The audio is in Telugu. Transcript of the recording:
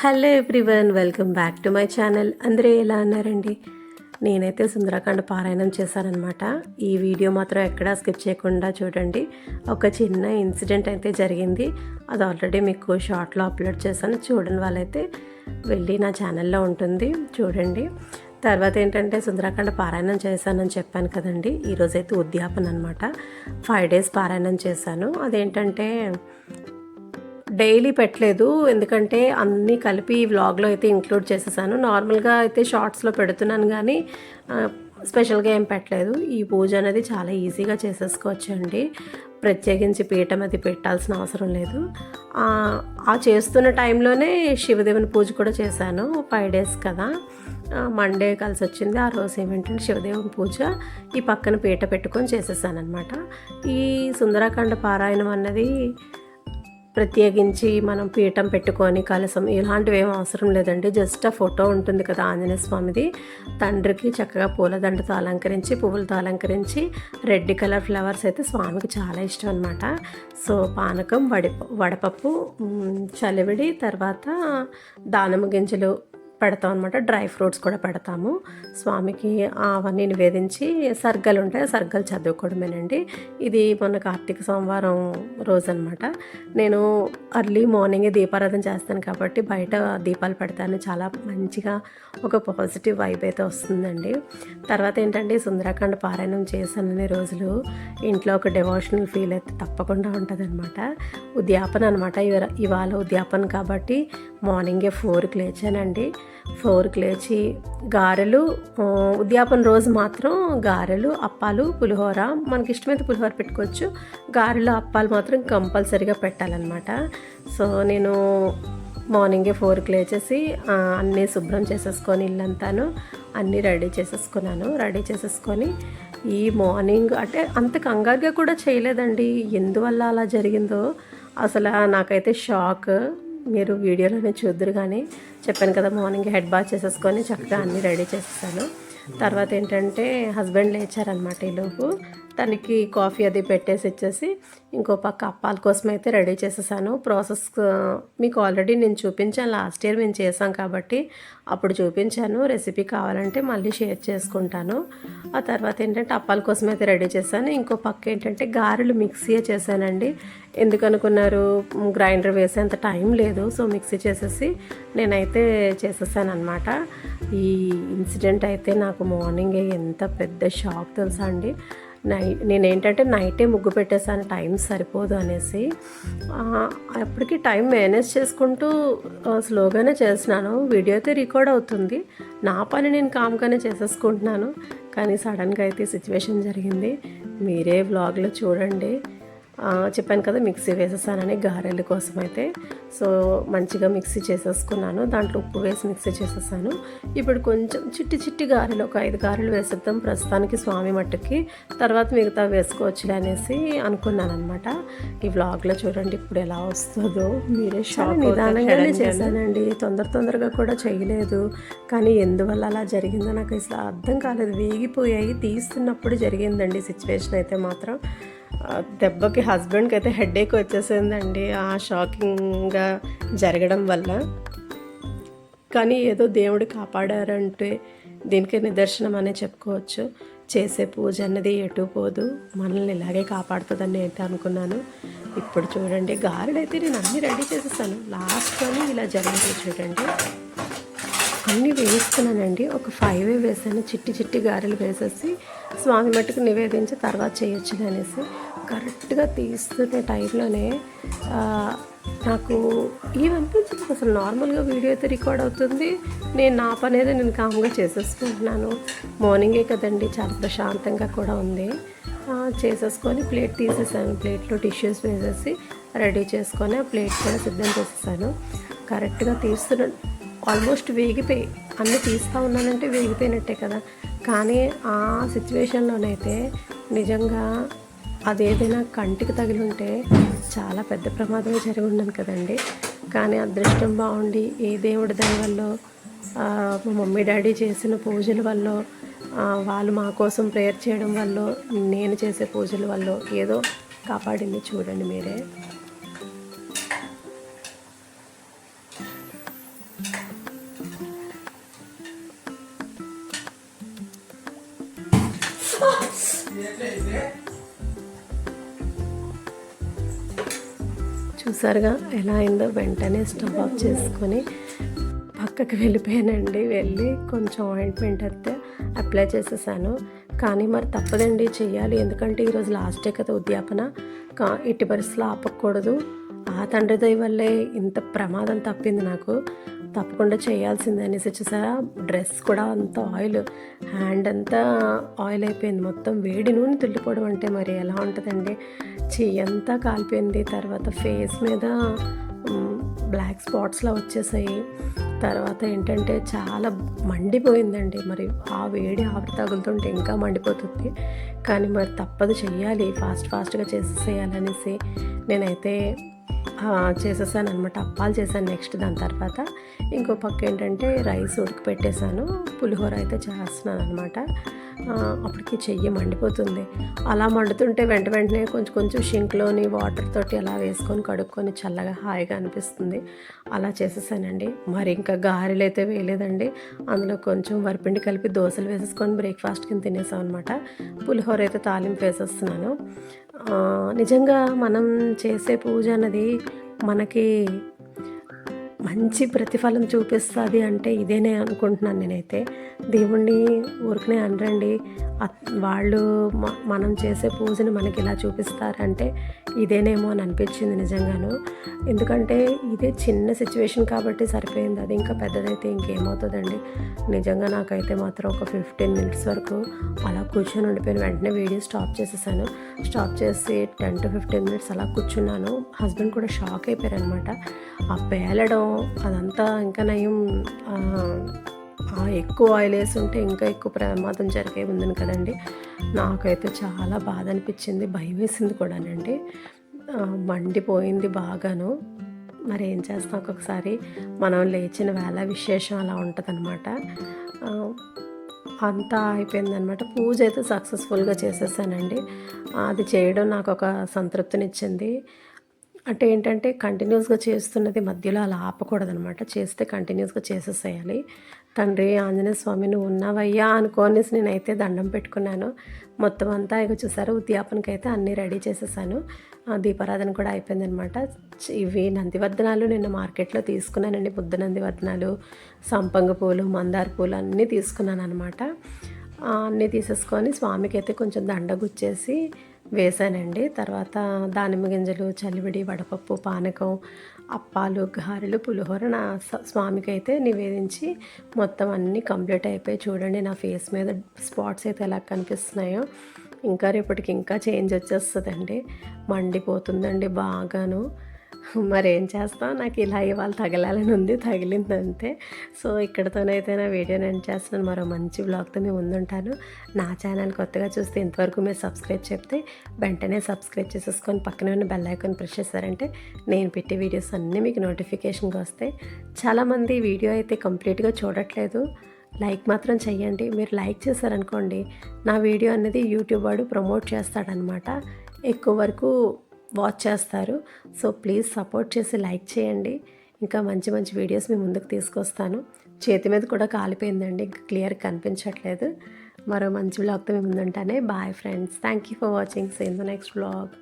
Hello everyone welcome back to my channel. అందరూ ఎలా అన్నారండి నేనైతే సుందరాకాండ పారాయణం చేశానమాట ఈ వీడియో మాత్రం ఎక్కడా స్కిప్ చేయకుండా చూడండి. ఒక చిన్న ఇన్సిడెంట్ అయితే జరిగింది. అది ఆల్రెడీ మీకు షార్ట్లో అప్లోడ్ చేశాను. చూడని వాళ్ళైతే వెళ్ళి నా ఛానల్లో ఉంటుంది చూడండి. తర్వాత ఏంటంటే సుందరాఖండ పారాయణం చేశానని చెప్పాను కదండి. ఈరోజైతే ఉద్యాపన అనమాట ఫైవ్ డేస్ పారాయణం చేశాను. అదేంటంటే డైలీ పెట్టలేదు. ఎందుకంటే అన్నీ కలిపి వ్లాగ్లో అయితే ఇంక్లూడ్ చేసేసాను. నార్మల్గా అయితే షార్ట్స్లో పెడుతున్నాను కానీ స్పెషల్గా ఏం పెట్టలేదు. ఈ పూజ అనేది చాలా ఈజీగా చేసేసుకోవచ్చండి. ప్రత్యేకించి పీఠం అది పెట్టాల్సిన అవసరం లేదు. ఆ, చేస్తున్న టైంలోనే శివదేవుని పూజ కూడా చేశాను. ఫైవ్ డేస్ కదా. మండే కలిసి వచ్చింది. ఆ రోజు ఏమిటంటే శివదేవుని పూజ. ఈ పక్కన పీట పెట్టుకొని చేసేసాను అనమాట ఈ సుందరాఖండ పారాయణం అన్నది ప్రత్యేకించి మనం పీఠం పెట్టుకొని కలసం ఇలాంటివి ఏం అవసరం లేదండి. జస్ట్ ఆ ఫోటో ఉంటుంది కదా ఆంజనేయ స్వామిది. తండ్రికి చక్కగా పూలదండతో అలంకరించి పువ్వులతో అలంకరించి రెడ్ కలర్ ఫ్లవర్స్ అయితే స్వామికి చాలా ఇష్టం అనమాట సో పానకం వడి వడపప్పు చలివిడి తర్వాత దానిమ్మ గింజలు పెడతాం అనమాట డ్రై ఫ్రూట్స్ కూడా పెడతాము. స్వామికి అవన్నీ నివేదించి సర్గలు ఉంటాయి. సర్గలు చదువుకోవడమేనండి. ఇది మొన్న కార్తీక సోమవారం రోజు అనమాట నేను అర్లీ మార్నింగే దీపారాధన చేస్తాను కాబట్టి బయట దీపాలు పెడతాను. చాలా మంచిగా ఒక పాజిటివ్ వైబ్ అయితే వస్తుందండి. తర్వాత ఏంటంటే ఈ పారాయణం చేశానని రోజులు ఇంట్లో ఒక డివోషనల్ ఫీల్ అయితే తప్పకుండా ఉంటుంది అనమాట ఉద్యాపన అనమాట ఇవాళ ఉద్యాపన కాబట్టి మార్నింగే ఫోర్కి లేచానండి. ఫోర్కి లేచి గారెలు ఉద్యాపన రోజు మాత్రం గారెలు అప్పాలు పులిహోర మనకి ఇష్టమైతే పులిహోర పెట్టుకోవచ్చు. గారెలు అప్పాలు మాత్రం కంపల్సరీగా పెట్టాలన్నమాట. సో నేను మార్నింగే ఫోర్కి లేచేసి అన్నీ శుభ్రం చేసేసుకొని ఇల్లంతాను అన్నీ రెడీ చేసేసుకున్నాను. రెడీ చేసేసుకొని ఈ మార్నింగ్ అంటే అంత కంగారుగా కూడా చేయలేదండి. ఎందువల్ల అలా జరిగిందో అసలు నాకైతే షాక్. మీరు వీడియోలోనే చూద్దరు కానీ చెప్పాను కదా మార్నింగ్ హెడ్ బాత్ చేసేసుకొని చక్కగా అన్నీ రెడీ చేసేసాను. తర్వాత ఏంటంటే హస్బెండ్ లేచారనమాట ఈలోపు. తనకి కాఫీ అది పెట్టేసి ఇచ్చేసి ఇంకో పక్క అప్పాల కోసం అయితే రెడీ చేసేసాను. ప్రాసెస్ మీకు ఆల్రెడీ నేను చూపించాను. లాస్ట్ ఇయర్ మేము చేసాం కాబట్టి అప్పుడు చూపించాను. రెసిపీ కావాలంటే మళ్ళీ షేర్ చేసుకుంటాను. ఆ తర్వాత ఏంటంటే అప్పాల కోసం అయితే రెడీ చేశాను. ఇంకో పక్క ఏంటంటే గారెలు మిక్సీ చేశానండి. ఎందుకనుకున్నారు గ్రైండర్ వేసేంత టైం లేదు. సో మిక్సీ చేసేసి నేనైతే చేసేసాను అనమాట ఈ ఇన్సిడెంట్ అయితే నాకు మార్నింగ్ ఎంత పెద్ద షాక్ తెలుసా అండి. నై నేనేంటంటే నైటే ముగ్గు పెట్టేసాను టైం సరిపోదు అనేసి. అప్పటికి టైం మేనేజ్ చేసుకుంటూ స్లోగానే చేస్తున్నాను. వీడియో అయితే రికార్డ్ అవుతుంది. నా పని నేను కామ్గానే చేసేసుకుంటున్నాను. కానీ సడన్గా అయితే సిచ్యువేషన్ జరిగింది. మీరే వ్లాగ్లో చూడండి. చెప్పాను కదా మిక్సీ వేసేసానని గారెల కోసం అయితే సో మంచిగా మిక్సీ చేసేసుకున్నాను. దాంట్లో ఉప్పు వేసి మిక్సీ చేసేసాను. ఇప్పుడు కొంచెం చిట్టి చిట్టి గారెలు ఒక ఐదు గారెలు వేసేద్దాం. ప్రస్తుతానికి స్వామి మట్టుకి. తర్వాత మిగతా వేసుకోవచ్చులే అనేసి అనుకున్నాను అనమాట ఈ వ్లాగ్లో చూడండి ఇప్పుడు ఎలా వస్తుందో. మీరే షాక్ నిదానంగానే చేశానండి. తొందర తొందరగా కూడా చేయలేదు. కానీ ఎందువల్ల అలా జరిగిందో నాకు అసలు అర్థం కాలేదు. వేగిపోయాయి తీస్తున్నప్పుడు జరిగిందండి. సిచ్యువేషన్ అయితే మాత్రం. దెబ్బకి హస్బెండ్కి అయితే హెడేక్ వచ్చేసిందండి. ఆ షాకింగ్గా జరగడం వల్ల. కానీ ఏదో దేవుడు కాపాడారంటే దీనికి నిదర్శనం అనే చెప్పుకోవచ్చు. చేసే పూజ అన్నది ఎటు పోదు. మనల్ని ఇలాగే కాపాడుతుందని అయితే అనుకున్నాను. ఇప్పుడు చూడండి గారెడైతే నేను అన్నీ రెడీ చేసేసాను. లాస్ట్లోనే ఇలా జరిగింది చూడండి. అన్నీ వేసుకున్నానండి ఒక ఫైవ్ వేసాను చిట్టి చిట్టి గారెలు వేసేసి స్వామి మట్టుకు నివేదించి తర్వాత చేయొచ్చు అనేసి. కరెక్ట్గా తీస్తున్న టైంలోనే నాకు ఏమనిపించింది. అసలు నార్మల్గా వీడియో అయితే రికార్డ్ అవుతుంది. నేను నా పని ఏదో నేను కామ్గా చేసేసుకుంటున్నాను. మార్నింగే కదండి. చాలా ప్రశాంతంగా కూడా ఉంది. చేసేసుకొని ప్లేట్ తీసేసాను. ప్లేట్లో టిష్యూస్ వేసేసి రెడీ చేసుకొని ఆ ప్లేట్ కూడా సిద్ధం చేసేసాను. కరెక్ట్గా తీస్తున్న ఆల్మోస్ట్ వేగిపోయి అన్నీ తీస్తూ ఉన్నానంటే వేగిపోయినట్టే కదా. కానీ ఆ సిచ్యువేషన్లోనైతే నిజంగా అదేదైనా కంటికి తగిలి ఉంటే చాలా పెద్ద ప్రమాదమే జరిగి ఉండను కదండి. కానీ అదృష్టం బాగుండి ఏ దేవుడి దాని వల్ల మా మమ్మీ డాడీ చేసిన పూజల వల్ల వాళ్ళు మా కోసం ప్రేయర్ చేయడం వల్ల నేను చేసే పూజల వల్ల ఏదో కాపాడింది చూడండి మీరే. చూసారుగా ఎలా అయిందో వెంటనే స్టవ్ ఆఫ్ చేసుకొని పక్కకి వెళ్ళిపోయానండి. వెళ్ళి కొంచెం ఆయింట్మెంట్ అయితే అప్లై చేసేసాను. కానీ మరి తప్పదండి చేయాలి ఎందుకంటే ఈరోజు లాస్ట్ కదా ఉద్యాపన. కా ఇటు పరిస్థితులు ఆపకూడదు. ఆ తండ్రి దయ వల్లే ఇంత ప్రమాదం తప్పింది నాకు. తప్పకుండా చేయాల్సిందే అనేసి చూసారా? డ్రెస్ కూడా అంత ఆయిల్ హ్యాండ్ అంతా ఆయిల్ అయిపోయింది. మొత్తం వేడి నూనె తుల్లిపోవడం అంటే మరి ఎలా ఉంటుందండి? చెయ్యి అంతా కాలిపోయింది. తర్వాత ఫేస్ మీద బ్లాక్ స్పాట్స్లా వచ్చేసాయి. తర్వాత ఏంటంటే చాలా మండిపోయిందండి. మరి ఆ వేడి ఆవిరి తగులుతుంటే ఇంకా మండిపోతుంది. కానీ మరి తప్పదు చెయ్యాలి. ఫాస్ట్ ఫాస్ట్గా చేసేసేయాలనేసి నేనైతే చేసేసాను అనమాట అప్పాలు చేశాను నెక్స్ట్ దాని తర్వాత. ఇంకో పక్క ఏంటంటే రైస్ ఉడకపెట్టేశాను. పులిహోర అయితే చేస్తున్నాను అనమాట అప్పటికి చెయ్యి మండిపోతుంది. అలా మండుతుంటే వెంట వెంటనే కొంచెం కొంచెం షింక్లోని వాటర్ తోటి అలా వేసుకొని కడుక్కొని చల్లగా హాయిగా అనిపిస్తుంది. అలా చేసేసానండి. మరి ఇంకా గారెలు అయితే వేయలేదండి. అందులో కొంచెం వరిపిండి కలిపి దోశలు వేసేసుకొని బ్రేక్ఫాస్ట్ కింద తినేసాం అనమాట పులిహోర అయితే తాలింపు వేసేస్తున్నాను. నిజంగా మనం చేసే పూజ అన్నది మనకి మంచి ప్రతిఫలం చూపిస్తుంది అంటే ఇదేనే అనుకుంటున్నాను నేనైతే. దేవుణ్ణి ఊరికనే అనరండి. వాళ్ళు మనం చేసే పూజని మనకి ఇలా చూపిస్తారంటే ఇదేనేమో అని అనిపించింది నిజంగాను. ఎందుకంటే ఇదే చిన్న సిచ్యువేషన్ కాబట్టి సరిపోయింది. అది ఇంకా పెద్దదైతే ఇంకేమవుతుందండి. నిజంగా నాకైతే మాత్రం ఒక ఫిఫ్టీన్ మినిట్స్ వరకు అలా కూర్చొని ఉండిపోయిన వెంటనే వీడియో స్టాప్ చేసేసాను. స్టాప్ చేసి టెన్ టు ఫిఫ్టీన్ మినిట్స్ అలా కూర్చున్నాను. హస్బెండ్ కూడా షాక్ అయిపోయారు అనమాట ఆ పేలడం అదంతా ఇంకా నయం. ఎక్కువ ఆయిల్ వేసి ఉంటే ఇంకా ఎక్కువ ప్రమాదం జరిగే ఉందని కదండి. నాకైతే చాలా బాధ అనిపించింది భయం వేసింది కూడానండి. మండిపోయింది బాగాను. మరి ఏం చేస్తాం ఒక్కొక్కసారి మనం లేచిన వేళ విశేషం అలా ఉంటుందన్నమాట. అంతా అయిపోయిందనమాట పూజ అయితే సక్సెస్ఫుల్గా చేసేసానండి. అది చేయడం నాకు ఒక సంతృప్తినిచ్చింది. అంటే ఏంటంటే కంటిన్యూస్గా చేస్తున్నది మధ్యలో అలా ఆపకూడదనమాట. చేస్తే కంటిన్యూస్గా చేసేసేయాలి. తండ్రి ఆంజనేయ స్వామి నువ్వు ఉన్నావయ్యా అనుకోనేసి నేనైతే దండం పెట్టుకున్నాను. మొత్తం అంతా ఇక చూసారు ఉద్యాపనకి అయితే అన్నీ రెడీ చేసేసాను. దీపారాధన కూడా అయిపోయిందనమాట. ఇవి నందివర్ధనాలు నిన్న మార్కెట్లో తీసుకున్నానండి. బుద్ధ నందివర్ధనాలు సంపంగ పూలు మందార పూలు అన్నీ తీసుకున్నాను అనమాట అన్నీ తీసేసుకొని స్వామికి అయితే కొంచెం దండ వేసానండి. తర్వాత దానిమ్మ గింజలు చలివిడి వడపప్పు పానకం అప్పాలు గారెలు పులిహోర నా స్వామికి అయితే నివేదించి మొత్తం అన్నీ కంప్లీట్ అయిపోయి చూడండి నా ఫేస్ మీద స్పాట్స్ అయితే ఎలా కనిపిస్తున్నాయో. ఇంకా రేపటికి ఇంకా చేంజ్ వచ్చేస్తుందండి. మండిపోతుందండి బాగాను. మరి ఏం చేస్తాం నాకు ఇలా ఇవాళ తగలాలని ఉంది తగిలింది అంతే. సో ఇక్కడతోనైతే నా వీడియోని నేను చేస్తున్నాను. మరో మంచి బ్లాగ్తో మేము ముందుంటాను. నా ఛానల్ కొత్తగా చూస్తే ఇంతవరకు మీరు సబ్స్క్రైబ్ చెప్తే వెంటనే సబ్స్క్రైబ్ చేసేసుకొని పక్కనే ఉన్న బెల్ ఐకాన్ ప్రెస్ చేశారంటే నేను పెట్టే వీడియోస్ అన్నీ మీకు నోటిఫికేషన్గా వస్తాయి. చాలామంది వీడియో అయితే కంప్లీట్గా చూడట్లేదు. లైక్ మాత్రం చెయ్యండి. మీరు లైక్ చేశారనుకోండి నా వీడియో అనేది యూట్యూబ్ వాడు ప్రమోట్ చేస్తాడనమాట. ఎక్కువ వరకు వాచ్ చేస్తారు. సో ప్లీజ్ సపోర్ట్ చేసి లైక్ చేయండి. ఇంకా మంచి మంచి వీడియోస్ మీ ముందుకు తీసుకొస్తాను. చేతి మీద కూడా కాలిపోయిందండి. ఇంకా క్లియర్ కనిపించట్లేదు. మరో మంచి బ్లాగ్తో మీ ముందుంటానే. Bye friends thank you for watching same the next vlog